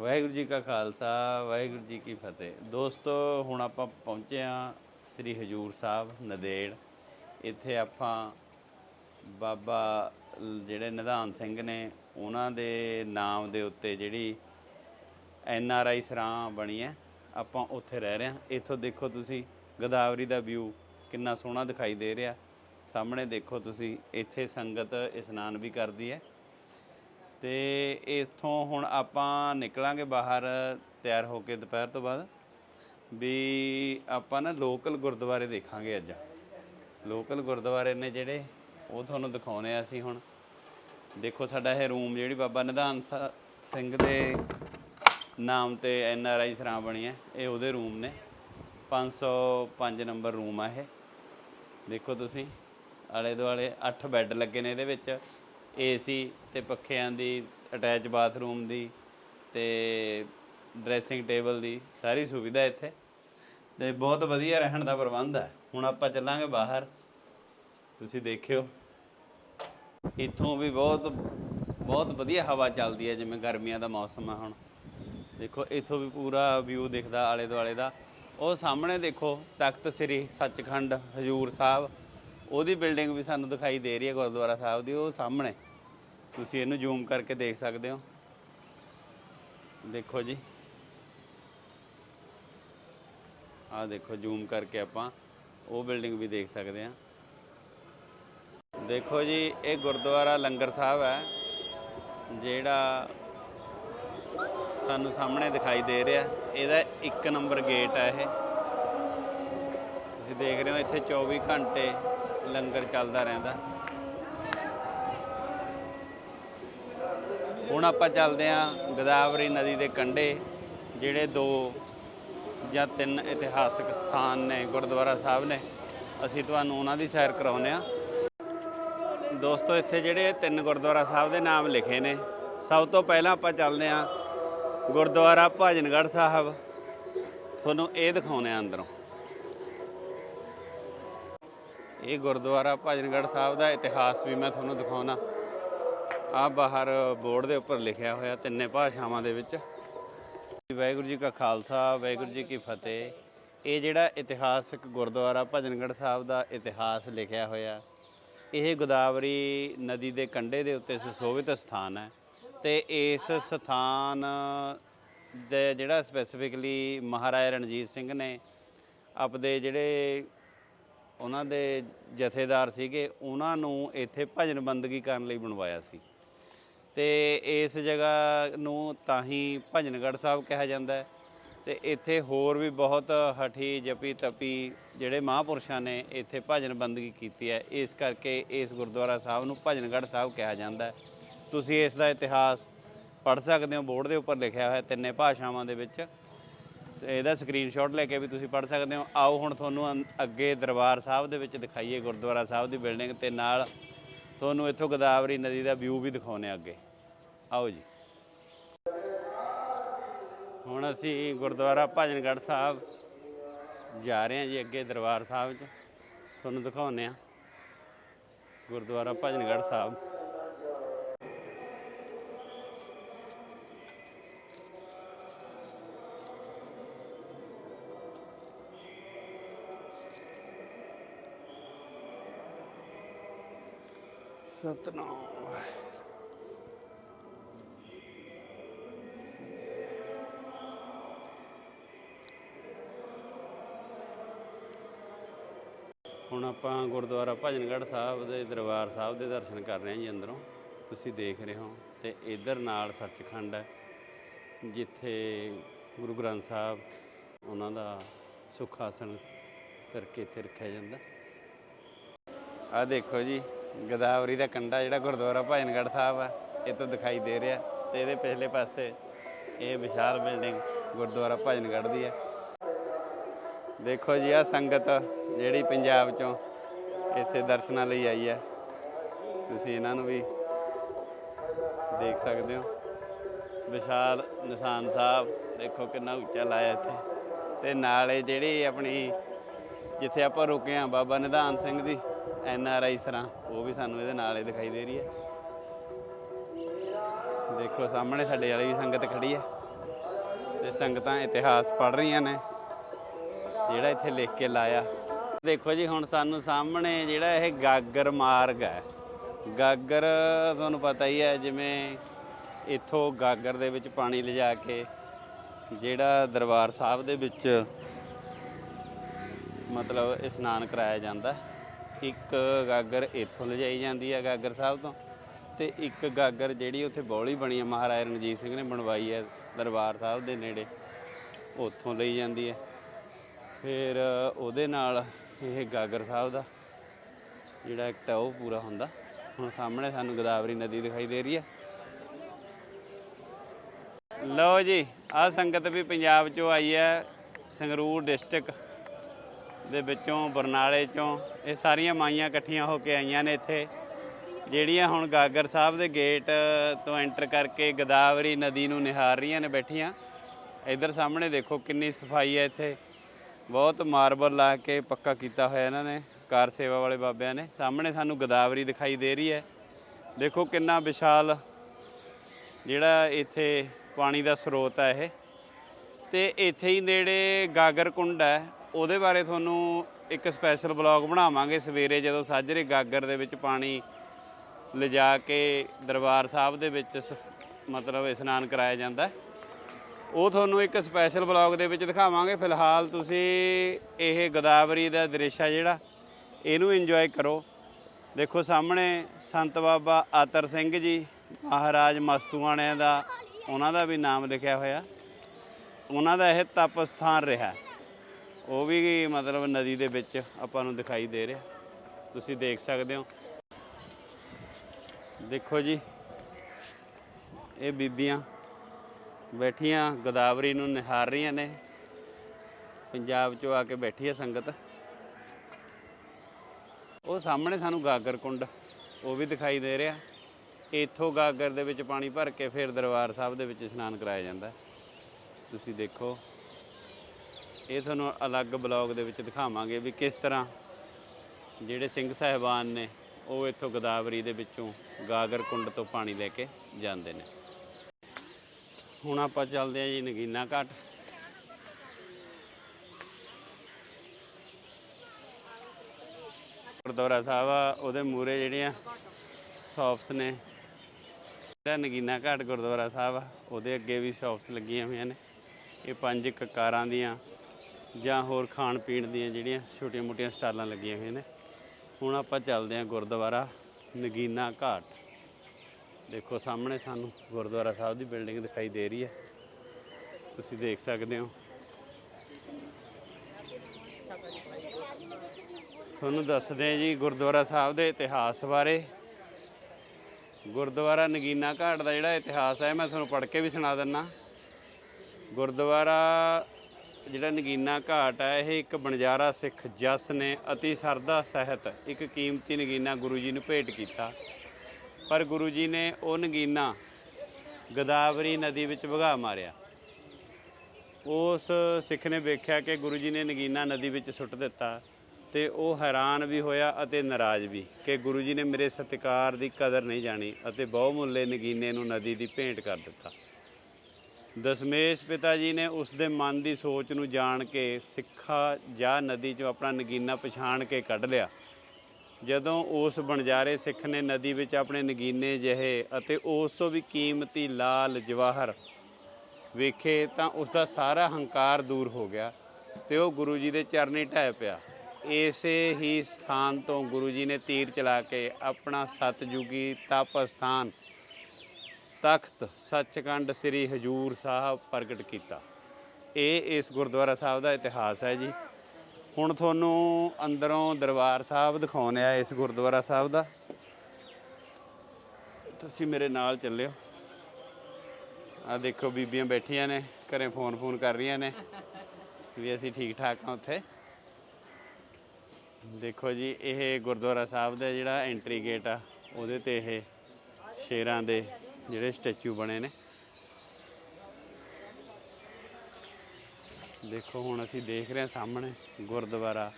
ਵਾਹਿਗੁਰੂ ਜੀ ਕਾ ਖਾਲਸਾ, ਵਾਹਿਗੁਰੂ ਜੀ ਕੀ ਫਤਿਹ। ਦੋਸਤੋ, ਹੁਣ ਆਪਾਂ ਪਹੁੰਚੇ ਆ ਸ੍ਰੀ ਹਜੂਰ ਸਾਹਿਬ, ਨਦੇੜ। ਇੱਥੇ ਆਪਾਂ ਬਾਬਾ ਜਿਹੜੇ ਨਿਧਾਨ ਸਿੰਘ ਨੇ, ਉਹਨਾਂ ਦੇ ਨਾਮ ਦੇ ਉੱਤੇ ਜਿਹੜੀ ਐਨ ਆਰ ਆਈ ਸਰਾਂ ਬਣੀ ਹੈ, ਆਪਾਂ ਉੱਥੇ ਰਹਿ ਰਹੇ ਹਾਂ। ਇੱਥੋਂ ਦੇਖੋ ਤੁਸੀਂ, ਗੋਦਾਵਰੀ ਦਾ ਵਿਊ ਕਿੰਨਾ ਸੋਹਣਾ ਦਿਖਾਈ ਦੇ ਰਿਹਾ। ਸਾਹਮਣੇ ਦੇਖੋ ਤੁਸੀਂ, ਇੱਥੇ ਸੰਗਤ ਇਸ਼ਨਾਨ ਵੀ ਕਰਦੀ ਹੈ। ਤੇ ਇੱਥੋਂ ਹੁਣ ਆਪਾਂ ਨਿਕਲਾਂਗੇ ਬਾਹਰ ਤਿਆਰ ਹੋ ਕੇ ਦੁਪਹਿਰ ਤੋਂ ਬਾਅਦ। ਵੀ ਆਪਾਂ ਨਾ ਲੋਕਲ ਗੁਰਦੁਆਰੇ ਦੇਖਾਂਗੇ ਅੱਜ। ਲੋਕਲ ਗੁਰਦੁਆਰੇ ਨੇ ਜਿਹੜੇ, ਉਹ ਤੁਹਾਨੂੰ ਦਿਖਾਉਣੇ ਆ ਅਸੀਂ ਹੁਣ। ਦੇਖੋ ਸਾਡਾ ਇਹ ਰੂਮ ਜਿਹੜੀ ਬਾਬਾ ਨਿਧਾਨ ਸਾ- ਸਿੰਘ ਦੇ ਨਾਮ ਤੇ ਐਨ ਆਰ ਆਈ ਸਰਾਂ ਬਣੀ ਹੈ, ਇਹ ਉਹਦੇ ਰੂਮ ਨੇ। 505 ਨੰਬਰ ਰੂਮ ਆ ਇਹ। ਦੇਖੋ ਤੁਸੀਂ ਆਲੇ ਦੁਆਲੇ 8 ਬੈੱਡ ਲੱਗੇ ਨੇ ਇਹਦੇ ਵਿੱਚ। ਏਸੀ ਤੇ ਪੱਖਿਆਂ ਦੀ ਅਟੈਚ ਬਾਥਰੂਮ ਦੀ ਤੇ ਡਰੈਸਿੰਗ ਟੇਬਲ ਦੀ ਸਾਰੀ ਸੁਵਿਧਾ ਇੱਥੇ। ਤੇ ਬਹੁਤ ਵਧੀਆ ਰਹਿਣ ਦਾ ਪ੍ਰਬੰਧ ਹੈ। ਹੁਣ ਆਪਾਂ ਚੱਲਾਂਗੇ ਬਾਹਰ। ਤੁਸੀਂ ਦੇਖਿਓ। ਇੱਥੋਂ ਵੀ ਬਹੁਤ ਬਹੁਤ ਵਧੀਆ ਹਵਾ ਚੱਲਦੀ ਹੈ, ਜਿਵੇਂ ਗਰਮੀਆਂ ਦਾ ਮੌਸਮ ਆ ਹੁਣ। ਦੇਖੋ, ਇੱਥੋਂ ਵੀ ਪੂਰਾ ਵਿਊ ਦਿਖਦਾ ਆਲੇ ਦੁਆਲੇ ਦਾ। ਉਹ ਸਾਹਮਣੇ ਦੇਖੋ, ਤਖਤ ਸ੍ਰੀ ਸੱਚਖੰਡ ਹਜੂਰ ਸਾਹਿਬ। ਉਹਦੀ ਬਿਲਡਿੰਗ ਵੀ ਸਾਨੂੰ ਦਿਖਾਈ ਦੇ ਰਹੀ ਹੈ ਗੁਰਦੁਆਰਾ ਸਾਹਿਬ ਦੀ, ਉਹ ਸਾਹਮਣੇ। ਤੁਸੀਂ ਇਹਨੂੰ ਜ਼ੂਮ ਕਰਕੇ ਦੇਖ ਸਕਦੇ ਹੋ। ਦੇਖੋ ਜੀ। ਆਹ ਦੇਖੋ ਜ਼ੂਮ ਕਰਕੇ ਆਪਾਂ ਉਹ ਬਿਲਡਿੰਗ ਵੀ ਦੇਖ ਸਕਦੇ ਹਾਂ। ਦੇਖੋ ਜੀ, ਇਹ ਗੁਰਦੁਆਰਾ ਲੰਗਰ ਸਾਹਿਬ ਹੈ, ਜਿਹੜਾ ਸਾਨੂੰ ਸਾਹਮਣੇ ਦਿਖਾਈ ਦੇ ਰਿਹਾ। ਇਹਦਾ ਇੱਕ ਨੰਬਰ ਗੇਟ ਹੈ ਇਹ। ਤੁਸੀਂ ਦੇਖ ਰਹੇ ਹੋ, ਇੱਥੇ 24 ਘੰਟੇ ਲੰਗਰ ਚੱਲਦਾ ਰਹਿੰਦਾ। ਹੁਣ ਆਪਾਂ ਚੱਲਦੇ ਆਂ ਗੋਦਾਵਰੀ ਨਦੀ ਦੇ ਕੰਢੇ, ਜਿਹੜੇ ਦੋ ਜਾਂ ਤਿੰਨ ਇਤਿਹਾਸਕ ਸਥਾਨ ਨੇ, ਗੁਰਦੁਆਰਾ ਸਾਹਿਬ ਨੇ। ਅਸੀਂ ਤੁਹਾਨੂੰ ਉਹਨਾਂ ਦੀ ਸੈਰ ਕਰਾਉਂਦੇ ਆ ਦੋਸਤੋ, ਇੱਥੇ ਜਿਹੜੇ ਤਿੰਨ ਗੁਰਦੁਆਰਾ ਸਾਹਿਬ ਦੇ ਨਾਮ ਲਿਖੇ ਨੇ। ਸਭ ਤੋਂ ਪਹਿਲਾਂ ਆਪਾਂ ਚੱਲਦੇ ਆਂ ਗੁਰਦੁਆਰਾ ਭਾਜਨਗੜ੍ਹ ਸਾਹਿਬ। ਤੁਹਾਨੂੰ ਇਹ ਦਿਖਾਉਂਦੇ ਆ ਅੰਦਰੋਂ। ਇਹ ਗੁਰਦੁਆਰਾ ਭਾਜਨਗੜ੍ਹ ਸਾਹਿਬ ਦਾ ਇਤਿਹਾਸ ਵੀ ਮੈਂ ਤੁਹਾਨੂੰ ਦਿਖਾਉਣਾ। ਆ ਬਾਹਰ ਬੋਰਡ ਦੇ ਉੱਪਰ ਲਿਖਿਆ ਹੋਇਆ ਤਿੰਨੇ ਭਾਸ਼ਾਵਾਂ ਦੇ ਵਿੱਚ। ਵਾਹਿਗੁਰੂ ਜੀ ਕਾ ਖਾਲਸਾ, ਵਾਹਿਗੁਰੂ ਜੀ ਕੀ ਫਤਿਹ। ਇਹ ਜਿਹੜਾ ਇਤਿਹਾਸਕ ਗੁਰਦੁਆਰਾ ਭਜਨਗੜ੍ਹ ਸਾਹਿਬ ਦਾ ਇਤਿਹਾਸ ਲਿਖਿਆ ਹੋਇਆ, ਇਹ ਗੋਦਾਵਰੀ ਨਦੀ ਦੇ ਕੰਢੇ ਦੇ ਉੱਤੇ ਸੁਸ਼ੋਭਿਤ ਸਥਾਨ ਹੈ ਤੇ ਇਸ ਸਥਾਨ ਦੇ ਜਿਹੜਾ ਸਪੈਸੀਫਿਕਲੀ ਮਹਾਰਾਜਾ ਰਣਜੀਤ ਸਿੰਘ ਨੇ ਆਪਦੇ ਜਿਹੜੇ ਉਹਨਾਂ ਦੇ ਜਥੇਦਾਰ ਸੀਗੇ, ਉਹਨਾਂ ਨੂੰ ਇੱਥੇ ਭਜਨ ਬੰਦਗੀ ਕਰਨ ਲਈ ਬਣਵਾਇਆ ਸੀ। ਤੇ ਇਸ ਜਗ੍ਹਾ ਨੂੰ ਤਾਂ ਹੀ ਭਜਨਗੜ੍ਹ ਸਾਹਿਬ ਕਿਹਾ ਜਾਂਦਾ ਹੈ। ਤੇ ਇੱਥੇ ਹੋਰ ਵੀ ਬਹੁਤ ਹਠੀ, ਜਪੀ, ਤਪੀ ਜਿਹੜੇ ਮਹਾਪੁਰਸ਼ਾਂ ਨੇ ਇੱਥੇ ਭਜਨ ਬੰਦਗੀ ਕੀਤੀ ਹੈ। ਇਸ ਕਰਕੇ ਇਸ ਗੁਰਦੁਆਰਾ ਸਾਹਿਬ ਨੂੰ ਭਜਨਗੜ੍ਹ ਸਾਹਿਬ ਕਿਹਾ ਜਾਂਦਾ ਹੈ। ਤੁਸੀਂ ਇਸ ਦਾ ਇਤਿਹਾਸ ਪੜ੍ਹ ਸਕਦੇ ਹੋ। ਬੋਰਡ ਦੇ ਉੱਪਰ ਲਿਖਿਆ ਹੋਇਆ ਤਿੰਨੇ ਭਾਸ਼ਾਵਾਂ ਦੇ ਵਿੱਚ। ਇਹਦਾ ਸਕਰੀਨਸ਼ਾਟ ਲੈ ਕੇ ਵੀ ਤੁਸੀਂ ਪੜ੍ਹ ਸਕਦੇ ਹੋ। ਆਓ ਹੁਣ ਤੁਹਾਨੂੰ ਅੰ- ਅੱਗੇ ਦਰਬਾਰ ਸਾਹਿਬ ਦੇ ਵਿੱਚ ਦਿਖਾਈਏ। ਗੁਰਦੁਆਰਾ ਸਾਹਿਬ ਦੀ ਬਿਲਡਿੰਗ ਤੇ ਨਾਲ ਤੁਹਾਨੂੰ ਇੱਥੋਂ ਗੋਦਾਵਰੀ ਨਦੀ ਦਾ ਵਿਊ ਵੀ ਦਿਖਾਉਨੇ ਅੱਗੇ। ਆਓ ਜੀ। ਹੁਣ ਅਸੀਂ ਗੁਰਦੁਆਰਾ ਭਜਨਗੜ੍ਹ ਸਾਹਿਬ ਜਾ ਰਹੇ ਹਾਂ ਜੀ ਅੱਗੇ ਦਰਬਾਰ ਸਾਹਿਬ 'ਚ। ਤੁਹਾਨੂੰ ਦਿਖਾਉਨੇ ਆ ਗੁਰਦੁਆਰਾ ਭਜਨਗੜ੍ਹ ਸਾਹਿਬ। ਸਤਨਾਮ। ਹੁਣ ਆਪਾਂ ਗੁਰਦੁਆਰਾ ਭਜਨਗੜ੍ਹ ਸਾਹਿਬ ਦੇ ਦਰਬਾਰ ਸਾਹਿਬ ਦੇ ਦਰਸ਼ਨ ਕਰ ਰਹੇ ਹਾਂ ਜੀ ਅੰਦਰੋਂ। ਤੁਸੀਂ ਦੇਖ ਰਹੇ ਹੋ ਤੇ ਇਧਰ ਨਾਲ ਸੱਚਖੰਡ ਹੈ, ਜਿੱਥੇ ਗੁਰੂ ਗ੍ਰੰਥ ਸਾਹਿਬ ਉਹਨਾਂ ਦਾ ਸੁੱਖ ਆਸਣ ਕਰਕੇ ਇੱਥੇ ਰੱਖਿਆ ਜਾਂਦਾ। ਆ ਦੇਖੋ ਜੀ ਗੋਦਾਵਰੀ ਦਾ ਕੰਢਾ ਜਿਹੜਾ ਗੁਰਦੁਆਰਾ ਭਜਨਗੜ੍ਹ ਸਾਹਿਬ ਆ, ਇਹ ਤੋਂ ਦਿਖਾਈ ਦੇ ਰਿਹਾ ਤੇ ਇਹਦੇ ਪਿਛਲੇ ਪਾਸੇ ਇਹ ਵਿਸ਼ਾਲ ਬਿਲਡਿੰਗ ਗੁਰਦੁਆਰਾ ਭਜਨਗੜ੍ਹ ਦੀ ਹੈ ਦੇਖੋ ਜੀ ਆ ਸੰਗਤ ਜਿਹੜੀ ਪੰਜਾਬ ਚੋਂ ਇੱਥੇ ਦਰਸ਼ਨਾਂ ਲਈ ਆਈ ਆ। ਤੁਸੀਂ ਇਹਨਾਂ ਨੂੰ ਵੀ ਦੇਖ ਸਕਦੇ ਹੋ। ਵਿਸ਼ਾਲ ਨਿਸ਼ਾਨ ਸਾਹਿਬ, ਦੇਖੋ ਕਿੰਨਾ ਉੱਚਾ ਲਾਇਆ ਇੱਥੇ। ਤੇ ਨਾਲੇ ਜਿਹੜੀ ਆਪਣੀ, ਜਿੱਥੇ ਆਪਾਂ ਰੁਕੇ ਆ, ਬਾਬਾ ਨਿਧਾਨ ਸਿੰਘ ਦੀ ਐਨ ਆਰ ਆਈ ਸਰਾਂ, ਉਹ ਵੀ ਸਾਨੂੰ ਇਹਦੇ ਨਾਲ ਹੀ ਦਿਖਾਈ ਦੇ ਰਹੀ ਹੈ। ਦੇਖੋ, ਸਾਹਮਣੇ ਸਾਡੇ ਵਾਲੀ ਵੀ ਸੰਗਤ ਖੜੀ ਹੈ। ਤੇ ਸੰਗਤਾਂ ਇਤਿਹਾਸ ਪੜ੍ਹ ਰਹੀਆਂ ਨੇ, ਜਿਹੜਾ ਇੱਥੇ ਲਿਖ ਕੇ ਲਾਇਆ। ਦੇਖੋ ਜੀ, ਹੁਣ ਸਾਨੂੰ ਸਾਹਮਣੇ ਜਿਹੜਾ ਇਹ ਗਾਗਰ ਮਾਰਗ ਹੈ। ਗਾਗਰ ਤੁਹਾਨੂੰ ਪਤਾ ਹੀ ਹੈ, ਜਿਵੇਂ ਇੱਥੋਂ ਗਾਗਰ ਦੇ ਵਿੱਚ ਪਾਣੀ ਲਿਜਾ ਕੇ ਜਿਹੜਾ ਦਰਬਾਰ ਸਾਹਿਬ ਦੇ ਵਿੱਚ ਮਤਲਬ ਇਸ਼ਨਾਨ ਕਰਾਇਆ ਜਾਂਦਾ ਹੈ। ਇੱਕ ਗਾਗਰ ਇੱਥੋਂ ਲਿਜਾਈ ਜਾਂਦੀ ਹੈ ਗਾਗਰ ਸਾਹਿਬ ਤੋਂ ਤੇ ਇੱਕ ਗਾਗਰ ਜਿਹੜੀ ਉੱਥੇ ਬੌਲੀ ਬਣੀ ਹੈ ਮਹਾਰਾਜਾ ਰਣਜੀਤ ਸਿੰਘ ਨੇ ਬਣਵਾਈ ਹੈ ਦਰਬਾਰ ਸਾਹਿਬ ਦੇ ਨੇੜੇ, ਉੱਥੋਂ ਲਈ ਜਾਂਦੀ ਹੈ ਫਿਰ ਉਹਦੇ ਨਾਲ ਇਹ ਗਾਗਰ ਸਾਹਿਬ ਦਾ ਜਿਹੜਾ ਇੱਕ ਹੈ ਉਹ ਪੂਰਾ ਹੁੰਦਾ। ਹੁਣ ਸਾਹਮਣੇ ਸਾਨੂੰ ਗੋਦਾਵਰੀ ਨਦੀ ਦਿਖਾਈ ਦੇ ਰਹੀ ਹੈ ਲਓ ਜੀ ਆ ਸੰਗਤ ਵੀ ਪੰਜਾਬ ਚੋਂ ਆਈ ਹੈ ਸੰਗਰੂਰ ਡਿਸਟ੍ਰਿਕਟ। ਦੇ ਵਿੱਚੋਂ, ਬਰਨਾਲੇ ਚੋਂ, ਇਹ ਸਾਰੀਆਂ ਮਾਈਆਂ ਇਕੱਠੀਆਂ ਹੋ ਕੇ ਆਈਆਂ ਨੇ ਇੱਥੇ। ਜਿਹੜੀਆਂ ਹੁਣ ਗਾਗਰ ਸਾਹਿਬ ਦੇ ਗੇਟ ਤੋਂ ਐਂਟਰ ਕਰਕੇ ਗੋਦਾਵਰੀ ਨਦੀ ਨੂੰ ਨਿਹਾਰ ਰਹੀਆਂ ਨੇ ਬੈਠੀਆਂ, ਇਧਰ ਸਾਹਮਣੇ ਦੇਖੋ ਕਿੰਨੀ ਸਫ਼ਾਈ ਹੈ ਇੱਥੇ। ਬਹੁਤ ਮਾਰਬਲ ਲਾ ਕੇ ਪੱਕਾ ਕੀਤਾ ਹੋਇਆ ਇਹਨਾਂ ਨੇ, ਕਾਰ ਸੇਵਾ ਵਾਲੇ ਬਾਬਿਆਂ ਨੇ। ਸਾਹਮਣੇ ਸਾਨੂੰ ਗੋਦਾਵਰੀ ਦਿਖਾਈ ਦੇ ਰਹੀ ਹੈ। ਦੇਖੋ ਕਿੰਨਾ ਵਿਸ਼ਾਲ ਜਿਹੜਾ ਇੱਥੇ ਪਾਣੀ ਦਾ ਸਰੋਤ ਹੈ ਇਹ। ਤੇ ਇੱਥੇ ਹੀ ਨੇੜੇ ਗਾਗਰ ਕੁੰਡ ਹੈ। ਉਹਦੇ ਬਾਰੇ ਤੁਹਾਨੂੰ ਇੱਕ ਸਪੈਸ਼ਲ ਬਲੌਗ ਬਣਾਵਾਂਗੇ ਸਵੇਰੇ ਜਦੋਂ ਸਾਜਰੇ ਗਾਗਰ ਦੇ ਵਿੱਚ ਪਾਣੀ ਲਿਜਾ ਕੇ ਦਰਬਾਰ ਸਾਹਿਬ ਦੇ ਵਿੱਚ ਸ- ਮਤਲਬ ਇਸ਼ਨਾਨ ਕਰਾਇਆ ਜਾਂਦਾ ਉਹ ਤੁਹਾਨੂੰ ਇੱਕ ਸਪੈਸ਼ਲ ਬਲੌਗ ਦੇ ਵਿੱਚ ਦਿਖਾਵਾਂਗੇ। ਫਿਲਹਾਲ ਤੁਸੀਂ ਇਹ ਗੋਦਾਵਰੀ ਦਾ ਦ੍ਰਿਸ਼ ਆ ਜਿਹੜਾ, ਇਹਨੂੰ ਇੰਜੋਏ ਕਰੋ। ਦੇਖੋ ਸਾਹਮਣੇ ਸੰਤ ਬਾਬਾ ਆਤਰ ਸਿੰਘ ਜੀ, ਮਹਾਰਾਜ ਮਸਤੂਆਣਿਆਂ ਦਾ, ਉਹਨਾਂ ਦਾ ਵੀ ਨਾਮ ਲਿਖਿਆ ਹੋਇਆ। ਉਹਨਾਂ ਦਾ ਇਹ ਤਪ ਸਥਾਨ ਰਿਹਾ। ਉਹ ਵੀ ਮਤਲਬ ਨਦੀ ਦੇ ਵਿੱਚ ਆਪਾਂ ਨੂੰ ਦਿਖਾਈ ਦੇ ਰਿਹਾ। ਤੁਸੀਂ ਦੇਖ ਸਕਦੇ ਹੋ। ਦੇਖੋ ਜੀ, ਇਹ ਬੀਬੀਆਂ ਬੈਠੀਆਂ, ਗੋਦਾਵਰੀ ਨੂੰ ਨਿਹਾਰ ਰਹੀਆਂ ਨੇ। ਪੰਜਾਬ ਚੋਂ ਆ ਕੇ ਬੈਠੀ ਹੈ ਸੰਗਤ। ਉਹ ਸਾਹਮਣੇ ਸਾਨੂੰ ਗਾਗਰ ਕੁੰਡ, ਉਹ ਵੀ ਦਿਖਾਈ ਦੇ ਰਿਹਾ। ਇੱਥੋਂ ਗਾਗਰ ਦੇ ਵਿੱਚ ਪਾਣੀ ਭਰ ਕੇ ਫਿਰ ਦਰਬਾਰ ਸਾਹਿਬ ਦੇ ਵਿੱਚ ਇਸ਼ਨਾਨ ਕਰਾਇਆ ਜਾਂਦਾ। ਤੁਸੀਂ ਦੇਖੋ। ਇਹ ਤੁਹਾਨੂੰ ਅਲੱਗ ਬਲੌਗ ਦੇ ਵਿੱਚ ਦਿਖਾਵਾਂਗੇ ਵੀ ਕਿਸ ਤਰ੍ਹਾਂ ਜਿਹੜੇ ਸਿੰਘ ਸਾਹਿਬਾਨ ਨੇ, ਉਹ ਇੱਥੋਂ ਗੋਦਾਵਰੀ ਦੇ ਵਿੱਚੋਂ ਗਾਗਰ ਕੁੰਡ ਤੋਂ ਪਾਣੀ ਲੈ ਕੇ ਜਾਂਦੇ ਨੇ। ਹੁਣ ਆਪਾਂ ਚੱਲਦੇ ਹਾਂ ਜੀ ਨਗੀਨਾ ਘਾਟ। ਗੁਰਦੁਆਰਾ ਸਾਹਿਬ ਆ, ਉਹਦੇ ਮੂਰੇ ਜਿਹੜੀਆਂ ਸ਼ਾਪਸ ਨੇ ਜਿਹੜਾ ਨਗੀਨਾ ਘਾਟ ਗੁਰਦੁਆਰਾ ਸਾਹਿਬ ਆ, ਉਹਦੇ ਅੱਗੇ ਵੀ ਸ਼ਾਪਸ ਲੱਗੀਆਂ ਹੋਈਆਂ ਨੇ। ਇਹ ਪੰਜ ਕਕਾਰਾਂ ਦੀਆਂ ਜਾਂ ਹੋਰ ਖਾਣ ਪੀਣ ਦੀਆਂ ਜਿਹੜੀਆਂ ਛੋਟੀਆਂ-ਮੋਟੀਆਂ ਸਟਾਲਾਂ ਲੱਗੀਆਂ ਹੋਈਆਂ ਨੇ। ਹੁਣ ਆਪਾਂ ਚੱਲਦੇ ਹਾਂ ਗੁਰਦੁਆਰਾ ਨਗੀਨਾ ਘਾਟ। ਦੇਖੋ ਸਾਹਮਣੇ ਸਾਨੂੰ ਗੁਰਦੁਆਰਾ ਸਾਹਿਬ ਦੀ ਬਿਲਡਿੰਗ ਦਿਖਾਈ ਦੇ ਰਹੀ ਹੈ। ਤੁਸੀਂ ਦੇਖ ਸਕਦੇ ਹੋ। ਤੁਹਾਨੂੰ ਦੱਸਦੇ ਹਾਂ ਜੀ ਗੁਰਦੁਆਰਾ ਸਾਹਿਬ ਦੇ ਇਤਿਹਾਸ ਬਾਰੇ। ਗੁਰਦੁਆਰਾ ਨਗੀਨਾ ਘਾਟ ਦਾ ਜਿਹੜਾ ਇਤਿਹਾਸ ਹੈ, ਮੈਂ ਤੁਹਾਨੂੰ ਪੜ੍ਹ ਕੇ ਵੀ ਸੁਣਾ ਦਿੰਨਾ। ਗੁਰਦੁਆਰਾ ਜਿਹੜਾ ਨਗੀਨਾ ਘਾਟ ਹੈ, ਇਹ ਇੱਕ ਬਣਜਾਰਾ ਸਿੱਖ ਜਸ ਨੇ ਅਤੀ ਸਰਦਾ ਸਹਿਤ ਇੱਕ ਕੀਮਤੀ ਨਗੀਨਾ ਗੁਰੂ ਜੀ ਨੂੰ ਭੇਟ ਕੀਤਾ। ਪਰ ਗੁਰੂ ਜੀ ਨੇ ਉਹ ਨਗੀਨਾ ਗੋਦਾਵਰੀ ਨਦੀ ਵਿੱਚ ਵਗਾ ਮਾਰਿਆ। ਉਸ ਸਿੱਖ ਨੇ ਵੇਖਿਆ ਕਿ ਗੁਰੂ ਜੀ ਨੇ ਨਗੀਨਾ ਨਦੀ ਵਿੱਚ ਸੁੱਟ ਦਿੱਤਾ ਤੇ ਉਹ ਹੈਰਾਨ ਵੀ ਹੋਇਆ ਅਤੇ ਨਾਰਾਜ਼ ਵੀ ਕਿ ਗੁਰੂ ਜੀ ਨੇ ਮੇਰੇ ਸਤਿਕਾਰ ਦੀ ਕਦਰ ਨਹੀਂ ਜਾਣੀ ਅਤੇ ਬਹੁਮੁੱਲੇ ਨਗੀਨੇ ਨੂੰ ਨਦੀ ਦੀ ਭੇਂਟ ਕਰ ਦਿੱਤਾ। ਦਸ਼ਮੇਸ਼ ਪਿਤਾ ਜੀ ਨੇ ਉਸ ਦੇ ਮਨ ਦੀ ਸੋਚ ਨੂੰ ਜਾਣ ਕੇ ਸਿੱਖਾ ਜਾਂ ਨਦੀ 'ਚੋਂ ਆਪਣਾ ਨਗੀਨਾ ਪਛਾਣ ਕੇ ਕੱਢ ਲਿਆ। ਜਦੋਂ ਉਸ ਬਣਜਾਰੇ ਸਿੱਖ ਨੇ ਨਦੀ ਵਿੱਚ ਆਪਣੇ ਨਗੀਨੇ ਜਿਹੇ ਅਤੇ ਉਸ ਤੋਂ ਵੀ ਕੀਮਤੀ ਲਾਲ ਜਵਾਹਰ ਵੇਖੇ ਤਾਂ ਉਸ ਦਾ ਸਾਰਾ ਹੰਕਾਰ ਦੂਰ ਹੋ ਗਿਆ ਤੇ ਉਹ ਗੁਰੂ ਜੀ ਦੇ ਚਰਨੀ ਢਹਿ ਪਿਆ। ਇਸੇ ਹੀ ਸਥਾਨ ਤੋਂ ਗੁਰੂ ਜੀ ਨੇ ਤੀਰ ਚਲਾ ਕੇ ਆਪਣਾ ਸਤਜੁਗੀ ਤਪ ਸਥਾਨ ਤਖਤ ਸੱਚਖੰਡ ਸ੍ਰੀ ਹਜੂਰ ਸਾਹਿਬ ਪ੍ਰਗਟ ਕੀਤਾ। ਇਹ ਇਸ ਗੁਰਦੁਆਰਾ ਸਾਹਿਬ ਦਾ ਇਤਿਹਾਸ ਹੈ ਜੀ। ਹੁਣ ਤੁਹਾਨੂੰ ਅੰਦਰੋਂ ਦਰਬਾਰ ਸਾਹਿਬ ਦਿਖਾਉਂਦੇ ਆ ਇਸ ਗੁਰਦੁਆਰਾ ਸਾਹਿਬ ਦਾ। ਤੁਸੀਂ ਮੇਰੇ ਨਾਲ ਚੱਲਿਓ। ਆ ਦੇਖੋ ਬੀਬੀਆਂ ਬੈਠੀਆਂ ਨੇ, ਘਰੇ ਫੋਨ ਫੋਨ ਕਰ ਰਹੀਆਂ ਨੇ ਵੀ ਅਸੀਂ ਠੀਕ ਠਾਕ ਹਾਂ ਉੱਥੇ। ਦੇਖੋ ਜੀ, ਇਹ ਗੁਰਦੁਆਰਾ ਸਾਹਿਬ ਦਾ ਜਿਹੜਾ ਐਂਟਰੀ ਗੇਟ ਆ, ਉਹਦੇ ਤੇ ਇਹ ਸ਼ੇਰਾਂ ਦੇ ਜਿਹੜੇ ਸਟੈਚੂ ਬਣੇ ਨੇ। ਦੇਖੋ, ਹੁਣ ਅਸੀਂ ਦੇਖ ਰਹੇ ਹਾਂ ਸਾਹਮਣੇ ਗੁਰਦੁਆਰਾ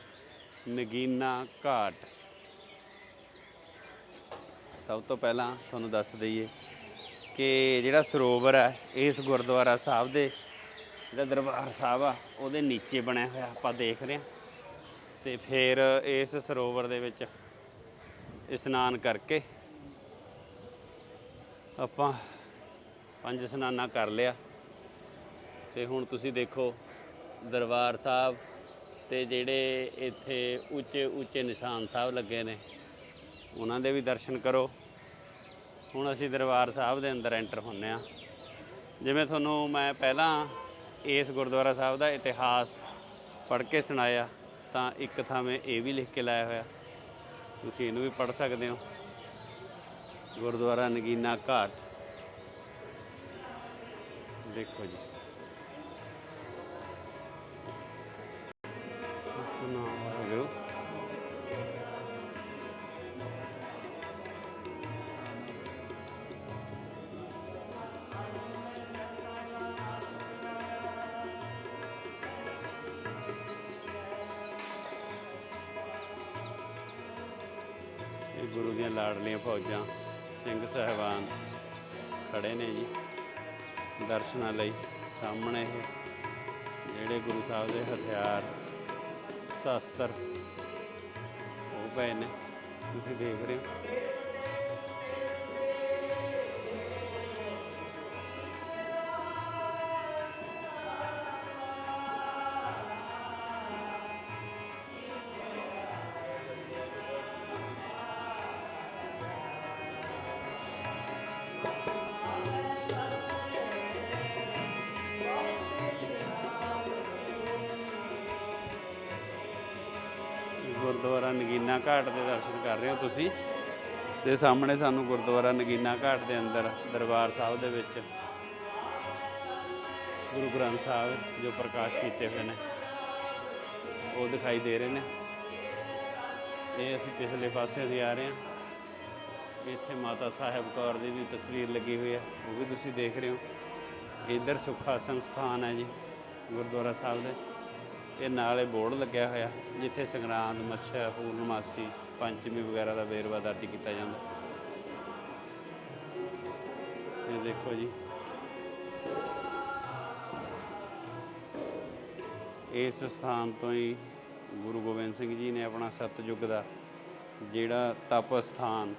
ਨਗੀਨਾ ਘਾਟ। ਸਭ ਤੋਂ ਪਹਿਲਾਂ ਤੁਹਾਨੂੰ ਦੱਸ ਦਈਏ ਕਿ ਜਿਹੜਾ ਸਰੋਵਰ ਹੈ, ਇਸ ਗੁਰਦੁਆਰਾ ਸਾਹਿਬ ਦੇ ਜਿਹੜਾ ਦਰਬਾਰ ਸਾਹਿਬ ਆ, ਉਹਦੇ ਨੀਚੇ ਬਣਿਆ ਹੋਇਆ, ਆਪਾਂ ਦੇਖ ਰਹੇ ਹਾਂ। ਤੇ ਫਿਰ ਇਸ ਸਰੋਵਰ ਦੇ ਵਿੱਚ ਇਸ਼ਨਾਨ ਕਰਕੇ ਆਪਾਂ ਪੰਜ ਸਨਾਨਾ ਕਰ ਲਿਆ। ਤੇ ਹੁਣ ਤੁਸੀਂ ਦੇਖੋ, ਦਰਬਾਰ ਸਾਹਿਬ ਤੇ ਜਿਹੜੇ ਇੱਥੇ ਉੱਚੇ ਉੱਚੇ ਨਿਸ਼ਾਨ ਸਾਹਿਬ ਲੱਗੇ ਨੇ, ਉਹਨਾਂ ਦੇ ਵੀ ਦਰਸ਼ਨ ਕਰੋ। ਹੁਣ ਅਸੀਂ ਦਰਬਾਰ ਸਾਹਿਬ ਦੇ ਅੰਦਰ ਐਂਟਰ ਹੁੰਨੇ ਆ। ਜਿਵੇਂ ਤੁਹਾਨੂੰ ਮੈਂ ਪਹਿਲਾਂ ਇਸ ਗੁਰਦੁਆਰਾ ਸਾਹਿਬ ਦਾ ਇਤਿਹਾਸ ਪੜ੍ਹ ਕੇ ਸੁਣਾਇਆ, ਤਾਂ ਇੱਕ ਥਾਂ ਮੈਂ ਇਹ ਵੀ ਲਿਖ ਕੇ ਲਾਇਆ ਹੋਇਆ। ਤੁਸੀਂ ਇਹਨੂੰ ਵੀ ਪੜ੍ਹ ਸਕਦੇ ਹੋ। ਗੁਰਦੁਆਰਾ ਨਗੀਨਾ ਘਾਟ। ਦੇਖੋ ਜੀ। ਸਤਨਾਮ ਵਾਹਿਗੁਰੂ ਗੁਰੂ ਦੀਆਂ ਲਾਡਲੀਆਂ ਫੌਜਾਂ। ਸਿੰਘ ਸਹਿਬਾਨ ਖੜੇ ਨੇ ਜੀ ਦਰਸ਼ਨਾਂ ਲਈ ਸਾਹਮਣੇ ਇਹ, ਜਿਹੜੇ ਗੁਰੂ ਸਾਹਿਬ ਦੇ ਹਥਿਆਰ, ਸ਼ਸਤਰ ਉਹ ਪਏ ਨੇ। ਤੁਸੀਂ ਦੇਖ ਰਹੇ ਹੋ? ਗੁਰਦੁਆਰਾ ਨਗੀਨਾ ਘਾਟ ਦੇ ਦਰਸ਼ਨ ਕਰ ਰਹੇ ਹੋ ਤੁਸੀਂ ਤੇ ਸਾਹਮਣੇ ਸਾਨੂੰ ਗੁਰਦੁਆਰਾ ਨਗੀਨਾ ਘਾਟ ਦੇ ਅੰਦਰ ਦਰਬਾਰ ਸਾਹਿਬ ਦੇ ਵਿੱਚ ਗੁਰੂ ਗ੍ਰੰਥ ਸਾਹਿਬ ਜੋ ਪ੍ਰਕਾਸ਼ ਕੀਤੇ ਹੋਏ ਨੇ, ਉਹ ਦਿਖਾਈ ਦੇ ਰਹੇ ਨੇ। ਇਹ ਅਸੀਂ ਪਿਛਲੇ ਪਾਸੇ ਦੀ ਆ ਰਹੇ ਹਾਂ। ਇੱਥੇ ਮਾਤਾ ਸਾਹਿਬ ਕੌਰ ਦੀ ਵੀ ਤਸਵੀਰ ਲੱਗੀ ਹੋਈ ਹੈ, ਉਹ ਵੀ ਤੁਸੀਂ ਦੇਖ ਰਹੇ ਹੋ। ਇੱਧਰ ਸੁਖਾਸਨ ਸਥਾਨ ਹੈ ਜੀ, ਗੁਰਦੁਆਰਾ ਸਾਹਿਬ ਦੇ। ਇਹ ਨਾਲ ਇਹ ਬੋਰਡ ਲੱਗਿਆ ਹੋਇਆ, ਜਿੱਥੇ ਸੰਗਰਾਂਦ ਮੱਛਾ ਪੂਰਨਮਾਸੀ ਪੰਚਮੀ ਵਗੈਰਾ ਦਾ ਵੇਰਵਾ ਦਰਜ ਕੀਤਾ ਜਾਂਦਾ। ਇਹ ਦੇਖੋ ਜੀ। ਇਸ ਸਥਾਨ ਤੋਂ ਹੀ ਗੁਰੂ ਗੋਬਿੰਦ ਸਿੰਘ ਜੀ ਨੇ ਆਪਣਾ ਸਤਜੁਗ ਦਾ ਜਿਹੜਾ ਤਪ ਸਥਾਨ